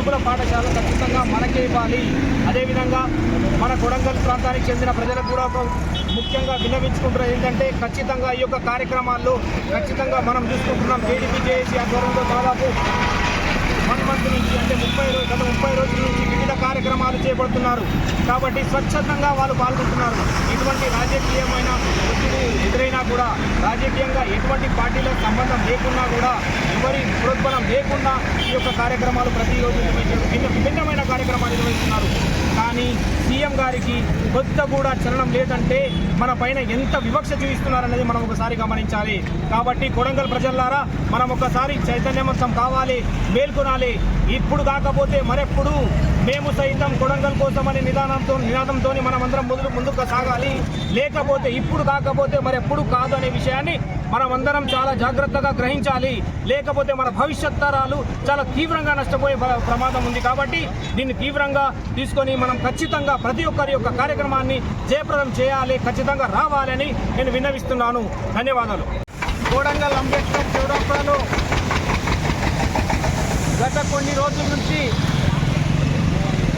గురుకుల పాఠశాల ఖచ్చితంగా మనకే ఇవ్వాలి. అదేవిధంగా మన కొడంగల్ ప్రాంతానికి చెందిన ప్రజలకు కూడా ఒక ముఖ్యంగా విన్నవించుకుంటున్నారు ఏంటంటే ఖచ్చితంగా ఈ యొక్క కార్యక్రమాల్లో ఖచ్చితంగా మనం చూసుకుంటున్నాం. టీడీపీ జేఏసీ ఆధ్వర్యంలో దాదాపు వన్ మంత్ నుంచి అంటే ముప్పై రోజు గత ముప్పై రోజులు పడుతున్నారు. కాబట్టి స్వచ్ఛందంగా వాళ్ళు పాల్గొంటున్నారు. ఎటువంటి రాజకీయమైన ఒత్తిడి ఎదురైనా కూడా రాజకీయంగా ఎటువంటి పార్టీలకు సంబంధం లేకున్నా కూడా ఎవరి ప్రోద్బలం లేకుండా ఈ యొక్క కార్యక్రమాలు ప్రతిరోజు నిర్వహించారు భిన్న విభిన్నమైన కార్యక్రమాలు నిర్వహిస్తున్నారు. కానీ సీఎం గారికి కొత్త కూడా చలనం లేదంటే మన పైన ఎంత వివక్ష చూపిస్తున్నారనేది మనం ఒకసారి గమనించాలి. కాబట్టి కొడంగల్ ప్రజల్లారా మనం ఒకసారి చైతన్యవంతం కావాలి మేల్కొనాలి. ఇప్పుడు కాకపోతే మరెప్పుడు మేము సైతం కొడంగల్ కోసమని నిదానంతో నినాదంతో మనమందరం ముందు ముందుకు సాగాలి. లేకపోతే ఇప్పుడు కాకపోతే మరెప్పుడు కాదు అనే విషయాన్ని మనమందరం చాలా జాగ్రత్తగా గ్రహించాలి. లేకపోతే మన భవిష్యత్ తరాలు చాలా తీవ్రంగా నష్టపోయే ప్రమాదం ఉంది. కాబట్టి దీన్ని తీవ్రంగా తీసుకొని మనం ఖచ్చితంగా ప్రతి ప్రతి ఒక్కరి యొక్క కార్యక్రమాన్ని జయప్రదం చేయాలి ఖచ్చితంగా రావాలని నేను విన్నవిస్తున్నాను. ధన్యవాదాలు. కోడంగల్ అంబేద్కర్ చౌరస్తాలో గత కొన్ని రోజుల నుంచి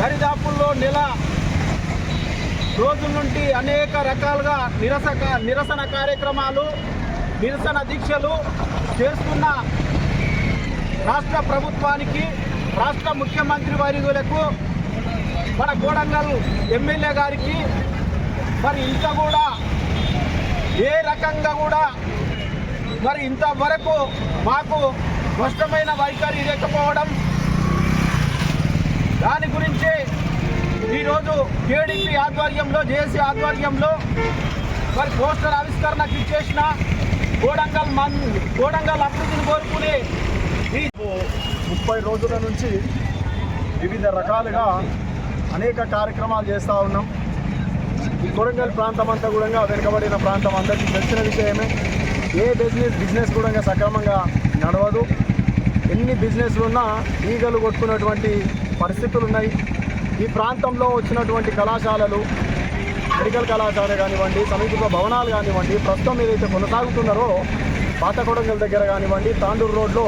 దరిదాపుల్లో నెల రోజుల నుండి అనేక రకాలుగా నిరస నిరసన కార్యక్రమాలు నిరసన దీక్షలు చేస్తున్న రాష్ట్ర ప్రభుత్వానికి రాష్ట్ర ముఖ్యమంత్రి వర్యులకు మన కోడంగల్ ఎమ్మెల్యే గారికి మరి ఇంత కూడా ఏ రకంగా కూడా మరి ఇంతవరకు మాకు స్పష్టమైన వైఖరి లేకపోవడం దాని గురించి ఈరోజు కేడీపీ ఆధ్వర్యంలో జేఏసీ ఆధ్వర్యంలో మరి పోస్టర్ ఆవిష్కరణకు ఇచ్చేసిన కోడంగల్ మన్ కోడంగల్ అభివృద్ధిని కోరుకునే ముప్పై రోజుల నుంచి వివిధ రకాలుగా అనేక కార్యక్రమాలు చేస్తూ ఉన్నాం. ఈ కొడంగల్ ప్రాంతం అంతా కూడా వెనుకబడిన ప్రాంతం అందరికీ తెలిసిన విషయమే. ఏ బిజినెస్ బిజినెస్ కూడా సక్రమంగా నడవదు. ఎన్ని బిజినెస్లు ఉన్నా ఈగలు కొట్టుకున్నటువంటి పరిస్థితులు ఉన్నాయి. ఈ ప్రాంతంలో వచ్చినటువంటి కళాశాలలు మెడికల్ కళాశాల కానివ్వండి సమీప భవనాలు కానివ్వండి ప్రస్తుతం ఏదైతే కొనసాగుతున్నారో పాత కొడంగల్ దగ్గర కానివ్వండి తాండూరు రోడ్లో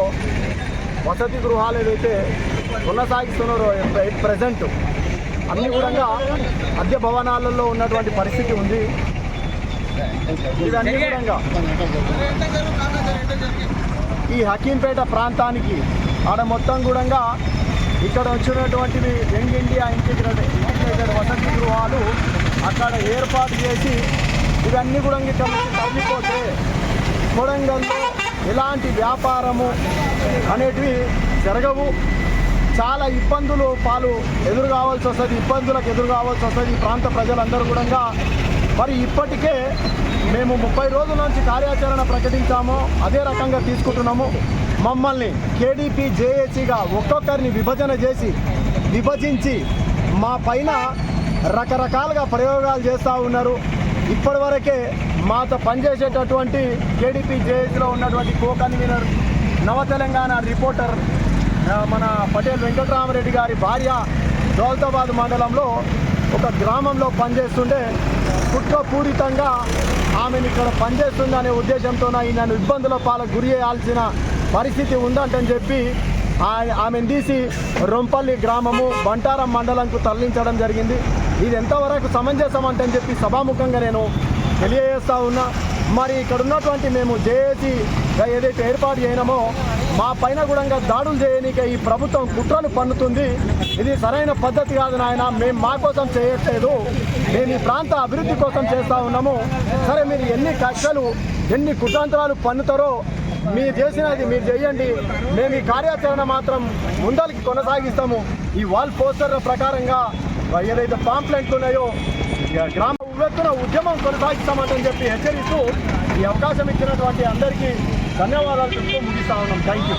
వసతి గృహాలు ఏదైతే కొనసాగిస్తున్నారో ప్రజెంట్ అన్ని కూడా అద్దె భవనాలలో ఉన్నటువంటి పరిస్థితి ఉంది. ఇవన్నీ కూడా ఈ హకీంపేట ప్రాంతానికి ఆడ మొత్తం కూడా ఇక్కడ వచ్చినటువంటివి యంగ్ ఇండియా ఇంటిగ్రేటెడ్ ఇంటిగ్రేటెడ్ వసతి గృహాలు అక్కడ ఏర్పాటు చేసి ఇవన్నీ కూడా ఇక్కడ తగ్గిపోతే కొడంగల్లో ఎలాంటి వ్యాపారము అనేటివి జరగవు. చాలా ఇబ్బందులు పాలు ఎదురు కావాల్సి వస్తుంది ఇబ్బందులకు ఎదురు కావాల్సి వస్తుంది ఈ ప్రాంత ప్రజలందరూ కూడా మరి ఇప్పటికే మేము ముప్పై రోజుల నుంచి కార్యాచరణ ప్రకటించాము అదే రకంగా తీసుకుంటున్నాము. మమ్మల్ని కేడీపీ జేఏసీగా ఒక్కొక్కరిని విభజన చేసి విభజించి మా పైన రకరకాలుగా ప్రయోగాలు చేస్తూ ఉన్నారు. ఇప్పటివరకే మాతో పనిచేసేటటువంటి కేడీపీ జేఏసీలో ఉన్నటువంటి కో కన్వీనర్ నవ తెలంగాణ రిపోర్టర్ మన పటేల్ వెంకటరామరెడ్డి గారి భార్య దౌలతాబాద్ మండలంలో ఒక గ్రామంలో పనిచేస్తుండే కుట్రపూరితంగా ఆమెను ఇక్కడ పనిచేస్తుందనే ఉద్దేశంతో నన్ను ఇబ్బందుల పాలకు గురి చేయాల్సిన పరిస్థితి ఉందంటని చెప్పి ఆమెను తీసి రొంపల్లి గ్రామము బంటారం మండలంకు తరలించడం జరిగింది. ఇది ఎంతవరకు సమంజసం అంటని చెప్పి సభాముఖంగా నేను తెలియజేస్తా ఉన్నా. మరి ఇక్కడ ఉన్నటువంటి మేము జేఏసీగా ఏదైతే ఏర్పాటు చేయనమో మా పైన కూడా దాడులు చేయనీకే ఈ ప్రభుత్వం కుట్రలు పన్నుతుంది. ఇది సరైన పద్ధతి కాదు నాయన. మేము మా కోసం చేయట్లేదు. మేము ఈ ప్రాంత అభివృద్ధి కోసం చేస్తా ఉన్నాము. సరే మీరు ఎన్ని కక్షలు ఎన్ని కుటాంతరాలు పన్నుతారో మీరు చేసినది మీరు చేయండి. మేము ఈ కార్యాచరణ మాత్రం ముందరికి కొనసాగిస్తాము. ఈ వాల్ పోస్టర్ ప్రకారంగా ఏదైతే పాంప్లెంట్లు ఉన్నాయో గ్రామ ఉవ్వెత్తున ఉద్యమం కొనసాగిస్తామని చెప్పి హెచ్చరిస్తూ ఈ అవకాశం ఇచ్చినటువంటి అందరికీ ధన్యవాదాలు చెప్తూ ముగిస్తా ఉన్నాం. Thank you